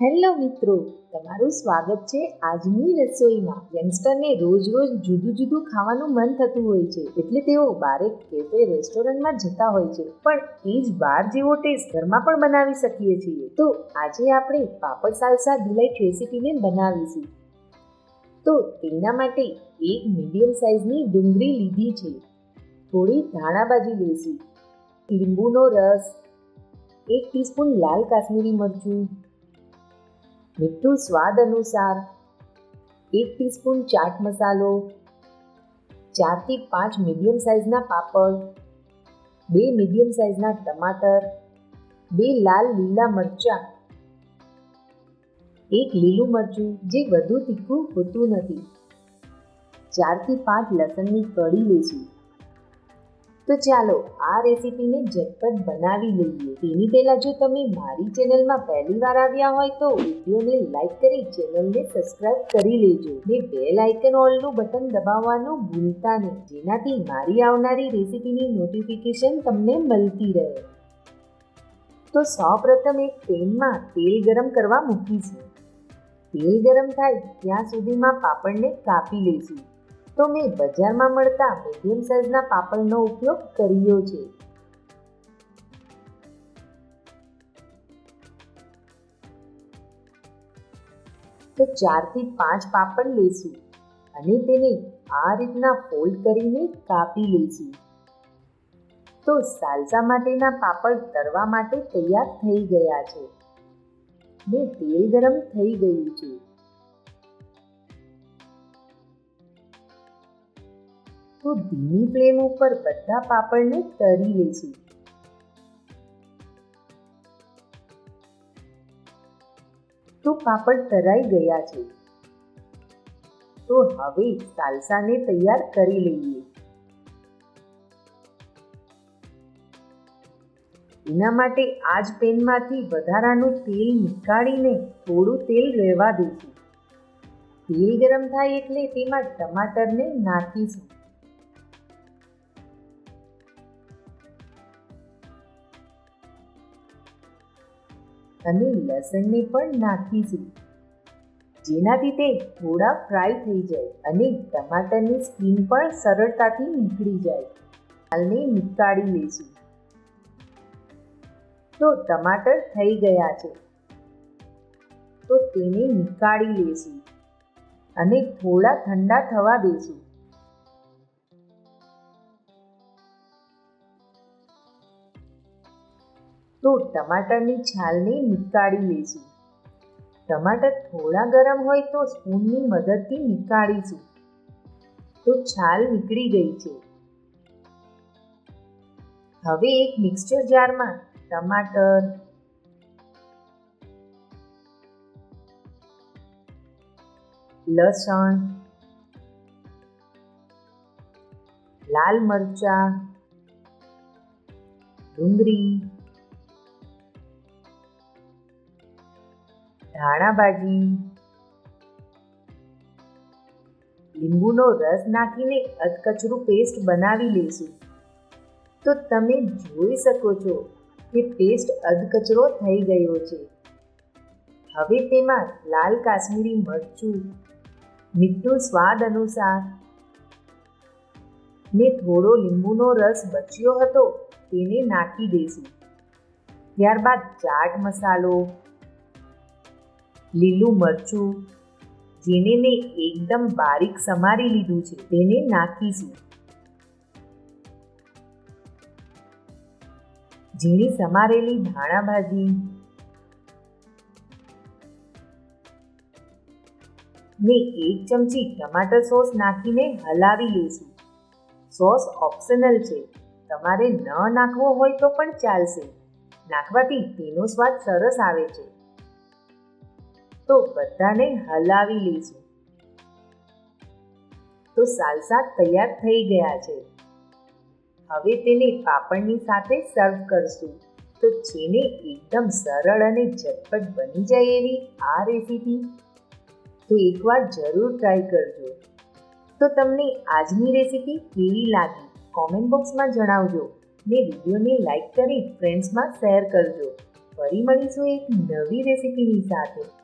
Hello મિત્રો, તમારું સ્વાગત છે આજની રસોઈમાં. યંગસ્ટરને રોજ રોજ જુદું જુદું ખાવાનું મન થતું હોય છે, એટલે તેઓ બારે કેફે રેસ્ટોરન્ટમાં જતા હોય છે. પણ એ જ બહાર જેવો ટેસ્ટ ઘરમાં પણ બનાવી શકીએ છીએ. તો આજે આપણે પાપડ સાલસા ડિલાઇટ રેસીપીને બનાવીશું. તો તેના માટે એક મીડિયમ સાઇઝની ડુંગળી લીધી છે. થોડી ધાણા ભાજી લીંબુનો રસ, એક ટીસ્પૂન લાલ કાશ્મીરી મરચું મીઠું સ્વાદ અનુસાર એક ટીસ્પૂન ચાટ મસાલો ચારથી પાંચ મીડિયમ સાઇઝના પાપડ, બે મીડિયમ સાઇઝના ટમાટર, બે લાલ લીલા મરચાં, એક લીલું મરચું જે વધુ તીખું હોતું નથી. ચારથી પાંચ લસણની કળી લઈશું તો ચાલો આ રેસીપીને ઝટપટ બનાવી લઈએ. તેની પહેલાં જો તમે મારી ચેનલમાં પહેલી વાર આવ્યા હોય તો વિડીયોને લાઈક કરી ચેનલને સબસ્ક્રાઇબ કરી લેજો ને બેલ આઇકન ઓલનું બટન દબાવવાનું ભૂલતા નહીં, જેનાથી મારી આવનારી રેસીપીની નોટિફિકેશન તમને મળતી રહે. તો સૌપ્રથમ એક પેનમાં તેલ ગરમ કરવા મૂકીશું. તેલ ગરમ થાય ત્યાં સુધીમાં પાપડને કાપી લઈશું. તો મેં બજારમાં મળતા મીડિયમ સાઇઝના પાપડનો ઉપયોગ કર્યો છે. તો ચારથી પાંચ પાપડ લેશું અને તેને આ રીતના ફોલ્ડ કરીને કાપી લઈશું. તો સાલસા માટેના પાપડ તરવા માટે તૈયાર થઈ ગયા છે. ને તેલ ગરમ થઈ ગયું છે. તો ધીમી ફ્લેમ ઉપર બધા પાપડને તરી લઈશું. તો પાપડ તરાઈ ગયા છે. તો હવે સાલસાને તૈયાર કરી લઈએ. એના માટે આ જ પેનમાંથી વધારાનું તેલ નીકાળીને થોડું તેલ રહેવા દઈશું. તેલ ગરમ થાય એટલે તેમાં ટમાટરને નાખીશું. અને લસણને પણ નાખીશું જેનાથી તે થોડા ફ્રાય થઈ જાય અને ટમાટરની સ્કીન પણ સરળતાથી નીકળી જાય. હાલને નીકાળી લઈશું. તો ટમાટર થઈ ગયા છે. તો તેને નીકાળી લેશું અને થોડા ઠંડા થવા દઈશું તો ટમાટરની છાલને નીકાળી લઈશું. ટમાટર થોડા ગરમ હોય તો સ્પૂનની મદદથી નીકાળીશું. તો છાલ નીકળી ગઈ છે. હવે એક મિક્સચર જારમાં ટમાટર, લસણ, લાલ મરચા, ડુંગળી ધાણા ભાજી લીંબુનો રસ નાખીને અધકચરું પેસ્ટ બનાવી લઈશું. તો તમે જોઈ શકો છો કે પેસ્ટ અધકચરો થઈ ગયો છે. હવે તેમાં લાલ કાશ્મીરી મરચું, મીઠું સ્વાદ અનુસાર. ને થોડો લીંબુનો રસ બચ્યો હતો તેને નાખી દઈશું. ત્યારબાદ ચાટ મસાલો. લીલું મરચું, જેને મેં એકદમ બારીક સમારી લીધું છે, તેને નાખીશું. ઝીણી સમારેલી ધાણા ભાજી મેં એક ચમચી ટમાટર સોસ નાખીને હલાવી લઈશું. સોસ ઓપ્શનલ છે. તમારે ન નાખવો હોય તો પણ ચાલશે. નાખવાથી તેનો સ્વાદ સરસ આવે છે. તો બધાને હલાવી લઈશું તો સાલસા તૈયાર થઈ ગયા છે. હવે તેને પાપડની સાથે સર્વ કરશું. તો જેને એકદમ સરળ અને ઝટપટ બની જાય એવી આ રેસીપી તો એકવાર જરૂર ટ્રાય કરજો. તો તમને આજની રેસીપી કેવી લાગી? કોમેન્ટ બોક્સમાં જણાવજો. ને વિડીયોને લાઈક કરી ફ્રેન્ડ્સમાં શેર કરજો. ફરી મળીશું એક નવી રેસીપીની સાથે.